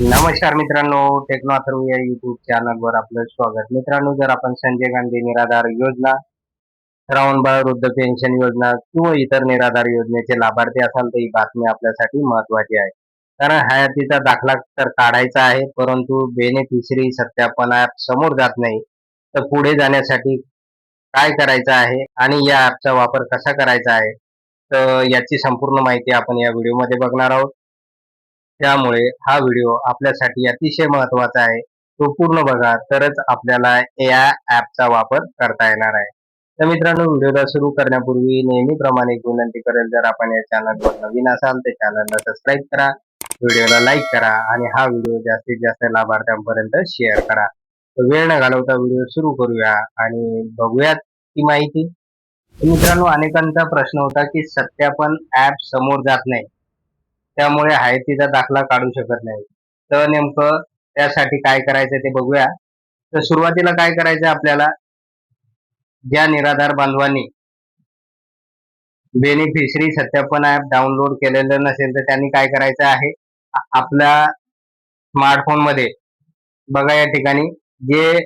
नमस्कार मित्रांनो टेक्नो अथर्व या युट्यूब चॅनलवर आपलं स्वागत. मित्रांनो जर आपण संजय गांधी निराधार योजना श्रावणबाळ वृद्ध पेन्शन योजना किंवा इतर निराधार योजनेचे लाभार्थी असाल तर ही बातमी आपल्यासाठी महत्वाची आहे. कारण हयातीचा दाखला तर काढायचा आहे परंतु बेनिफिशरी सत्यापन ऍप समोर जात नाही. तर पुढे जाण्यासाठी काय करायचं आहे आणि या ऍपचा वापर कसा करायचा आहे तर याची संपूर्ण माहिती आपण या व्हिडिओमध्ये बघणार आहोत. त्यामुळे हा व्हिडिओ आपल्यासाठी अतिशय महत्त्वाचा आहे. तो पूर्ण बघा तरच आपल्याला या ऍपचा वापर करता येणार आहे. तर मित्रांनो व्हिडिओला सुरू करण्यापूर्वी नेहमीप्रमाणे एक विनंती करेल जर आपण या चॅनलवर नवीन असाल तर चॅनलला सबस्क्राईब करा व्हिडिओला लाईक करा आणि हा व्हिडिओ जास्तीत जास्त लाभार्थ्यांपर्यंत शेअर करा. तर वेळ न घालवता व्हिडिओ सुरू करूया आणि बघूयात ती माहिती. मित्रांनो अनेकांचा प्रश्न होता की सत्यापन ऍप समोर जात नाही. त्यामुळे हायतीचा दाखला काढू शकत नाही. तर नेमकं त्यासाठी काय करायचं ते बघूया. तर सुरुवातीला काय करायचं आपल्याला? ज्या निराधार बांधवांनी बेनिफिशरी सत्यापन ऍप डाउनलोड केलेलं नसेल तर त्यांनी काय करायचं आहे? आपल्या स्मार्टफोनमध्ये बघा या ठिकाणी जे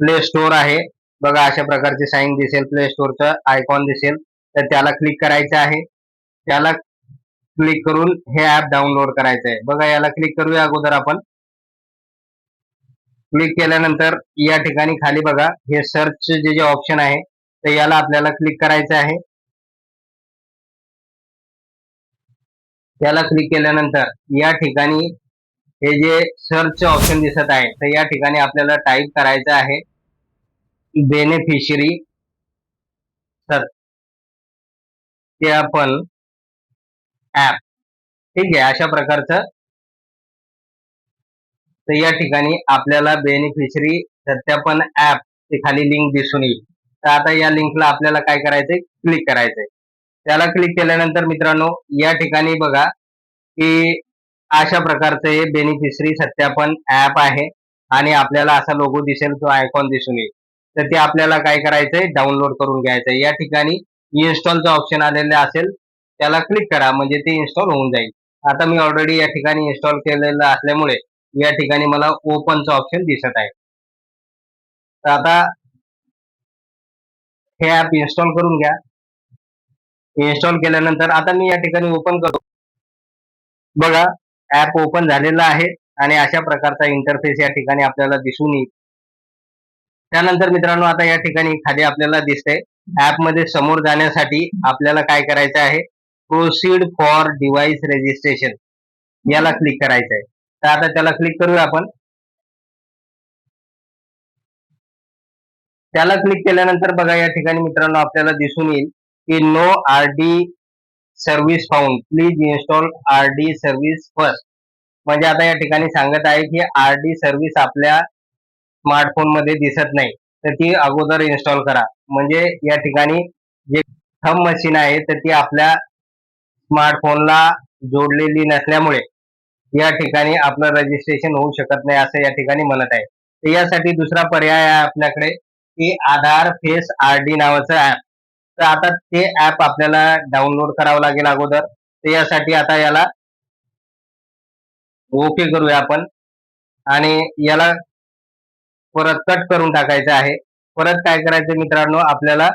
प्ले स्टोअर आहे बघा अशा प्रकारचे साईन दिसेल प्ले स्टोअरचं आयकॉन दिसेल तर त्याला क्लिक करायचं आहे. त्याला क्लिक करून हे ऍप डाउनलोड करायचं आहे बघा याला क्लिक करूया अगोदर आपण. क्लिक केल्यानंतर या ठिकाणी खाली बघा हे सर्च जे जे ऑप्शन आहे तर याला आपल्याला क्लिक करायचं आहे. त्याला क्लिक केल्यानंतर या ठिकाणी हे जे सर्च ऑप्शन दिसत आहे तर या ठिकाणी आपल्याला टाईप करायचं आहे बेनिफिशरी आपण ऍप ठीक आहे अशा प्रकारचं. तर या ठिकाणी आपल्याला बेनिफिशरी सत्यापन ऍप ती खाली लिंक दिसून येईल. तर आता या लिंकला आपल्याला काय करायचंय? क्लिक करायचंय. त्याला क्लिक केल्यानंतर मित्रांनो या ठिकाणी बघा की अशा प्रकारचं हे बेनिफिशरी सत्यापन ऍप आहे आणि आपल्याला असा लोगो दिसेल तो आयकॉन दिसून येईल. तर ते आपल्याला काय करायचंय? डाउनलोड करून घ्यायचंय. या ठिकाणी इन्स्टॉलचं ऑप्शन आलेलं असेल त्याला क्लिक करा म्हणजे ते इन्स्टॉल होऊन जाईल. आता मी ऑलरेडी या ठिकाणी इन्स्टॉल केलेलं असल्यामुळे या ठिकाणी मला ओपनचं ऑप्शन दिसत आहे. तर आता हे ऍप इन्स्टॉल करून घ्या. इन्स्टॉल केल्यानंतर आता मी या ठिकाणी ओपन करतो. बघा ऍप ओपन झालेला आहे आणि अशा प्रकारचा इंटरफेस या ठिकाणी आपल्याला दिसून येईल. त्यानंतर मित्रांनो आता या ठिकाणी खाली आपल्याला दिसतंय. ऍपमध्ये समोर जाण्यासाठी आपल्याला काय करायचं आहे? प्रोसीड फॉर डिव्हाइस रेजिस्ट्रेशन याला क्लिक करायचं आहे तर आता त्याला क्लिक करूया आपण. त्याला क्लिक केल्यानंतर बघा या ठिकाणी मित्रांनो आपल्याला दिसून येईल की no R D service found please install R D service first म्हणजे आता या ठिकाणी सांगत आहे की आर डी सर्व्हिस आपल्या स्मार्टफोनमध्ये दिसत नाही. तर ती अगोदर इन्स्टॉल करा. म्हणजे या ठिकाणी जे थंब मशीन आहे तर ती आपल्या स्मार्टफोनला जोडलेली नसल्यामुळे या ठिकाणी आपलं रजिस्ट्रेशन होऊ शकत नाही असं या ठिकाणी म्हणत आहे. तर यासाठी दुसरा पर्याय आहे आपल्याकडे की आधार फेस आर डी नावाचं ऍप तर आता ते ऍप आपल्याला डाउनलोड करावं लागेल अगोदर. तर यासाठी आता याला ओके करूया आपण. आणि याला परत कट करून टाकायचं आहे. परत काय करायचं मित्रांनो आपल्याला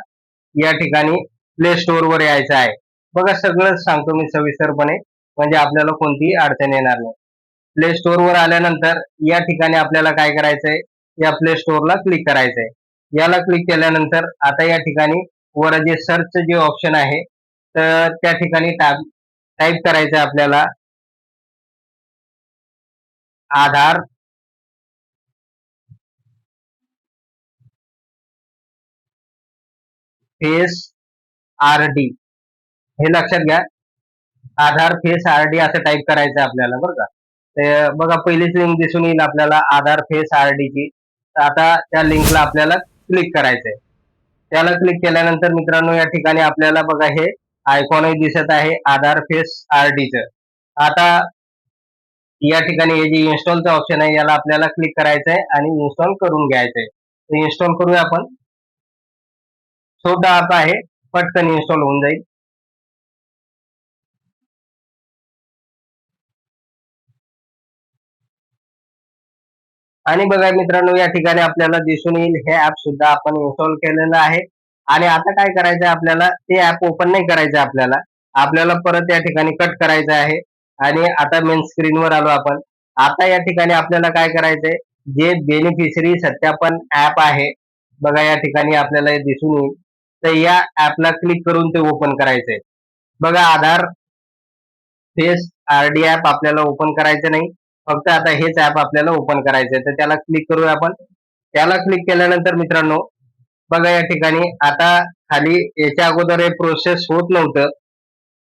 या ठिकाणी प्ले स्टोअरवर यायचं आहे. बघा सगळं सांगतो मी सविस्तरपणे. म्हणजे आपल्याला कोणतीही अडचण येणार नाही. प्ले स्टोर वर आल्यानंतर या ठिकाणी आपल्याला काय करायचंय? या प्ले स्टोअरला क्लिक करायचंय. याला क्लिक केल्यानंतर आता या ठिकाणी वर जे सर्च जे ऑप्शन आहे तर त्या ठिकाणी टाईप करायचं आपल्याला. आधार. फेस आर डी हे लक्षात घ्या. आधार फेस आर डी असं टाईप करायचं आपल्याला बरं का? ते बघा पहिलीच लिंक दिसून येईल आपल्याला आधार फेस आर डी ची. आता त्या लिंकला आपल्याला क्लिक करायचंय. त्याला क्लिक केल्यानंतर मित्रांनो या ठिकाणी आपल्याला बघा हे आयकॉनही दिसत आहे आधार फेस आर च. आता या ठिकाणी हे जे इन्स्टॉलचं ऑप्शन आहे याला आपल्याला क्लिक करायचंय आणि इन्स्टॉल करून घ्यायचंय. इन्स्टॉल करूया आपण. सोपा ऍप आहे पटकन इन्स्टॉल होऊन जाईल. आणि बघा मित्रांनो या ठिकाणी आपल्याला दिसून येईल हे ऍप सुद्धा आपण इन्स्टॉल केलेलं आहे. आणि आता काय करायचं आपल्याला? ते ऍप ओपन नाही करायचं आपल्याला. आपल्याला परत या ठिकाणी कट करायचं आहे. आणि आता मेन स्क्रीनवर आलो आपण. आता या ठिकाणी आपल्याला काय करायचंय? जे बेनिफिशरी सत्यापन ऍप आहे बघा या ठिकाणी आपल्याला हे दिसून येईल. तर या ऍपला क्लिक करून ते ओपन करायचंय. बघा आधार फेस आरडी ऍप आपल्याला ओपन करायचं नाही. फक्त आता हेच ऍप आपल्याला ओपन करायचंय. तर त्याला क्लिक करूया आपण. त्याला क्लिक केल्यानंतर मित्रांनो बघा या ठिकाणी आता खाली याच्या अगोदर हे प्रोसेस होत नव्हतं.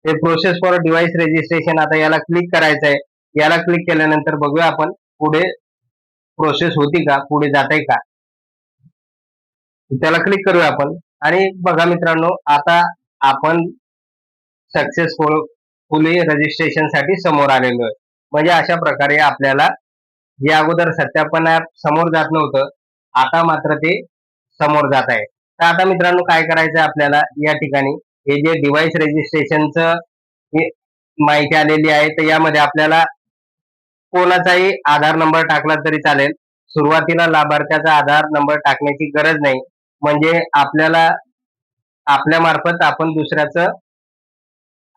हे प्रोसेस फॉर डिव्हाइस रेजिस्ट्रेशन आता याला क्लिक करायचं आहे याला क्लिक केल्यानंतर बघूया आपण पुढे प्रोसेस होती का पुढे जात आहे का. त्याला क्लिक करूया आपण. आणि बघा मित्रांनो आता आपण सक्सेसफुल फुली रजिस्ट्रेशनसाठी समोर आलेलो आहे. म्हणजे अशा प्रकारे आपल्याला जे अगोदर सत्यापन ऍप समोर जात नव्हतं. आता मात्र ते समोर जात आहे. तर आता मित्रांनो काय करायचं आपल्याला? या ठिकाणी हे जे डिव्हाइस रजिस्ट्रेशनचं माहिती आलेली आहे तर यामध्ये आपल्याला कोणाचाही आधार नंबर टाकला तरी चालेल. सुरुवातीला लाभार्थ्याचा आधार नंबर टाकण्याची गरज नाही. म्हणजे आपल्याला आपल्या मार्फत आपण दुसऱ्याचं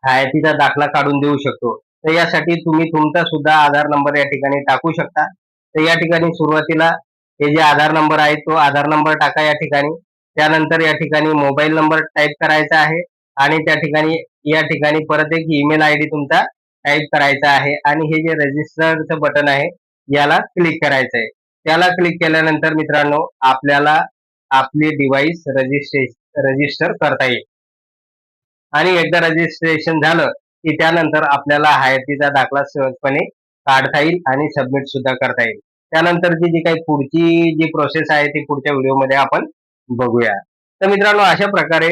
हयातीचा दाखला काढून देऊ शकतो. तर यासाठी तुम्ही तुमचा सुद्धा आधार नंबर या ठिकाणी टाकू शकता. तर या ठिकाणी सुरुवातीला हे जे आधार नंबर आहे तो आधार नंबर टाका या ठिकाणी. त्यानंतर या ठिकाणी मोबाईल नंबर टाईप करायचा आहे आणि त्या ठिकाणी या ठिकाणी परत एक ईमेल आय डी तुमचा टाईप करायचा आहे आणि हे जे रजिस्टरचं बटन आहे याला क्लिक करायचं आहे. त्याला क्लिक केल्यानंतर मित्रांनो आपल्याला आपली डिव्हाइस रजिस्ट्रेशन रजिस्टर करता येईल. आणि एकदा रजिस्ट्रेशन झालं की त्यानंतर आपल्याला हायतीचा दाखला सहजपणे काढता येईल आणि सबमिट सुद्धा करता येईल. त्यानंतरची जी काही पुढची जी प्रोसेस आहे ती पुढच्या व्हिडिओमध्ये आपण बघूया. तर मित्रांनो अशा प्रकारे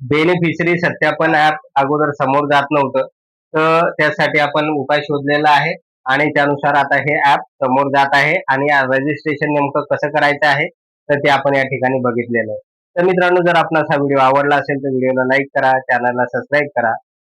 बेनिफिशरी सत्यापन ऍप अगोदर समोर जात नव्हतं. तर त्यासाठी आपण उपाय शोधलेला आहे आणि त्यानुसार आता हे ऍप समोर जात आहे आणि रजिस्ट्रेशन नेमकं कसं करायचं आहे तर ते आपण या ठिकाणी बघितलेलं आहे. तर मित्रांनो जर आपणास हा व्हिडिओ आवडला असेल तर व्हिडिओला लाईक करा चॅनलला सबस्क्राईब करा.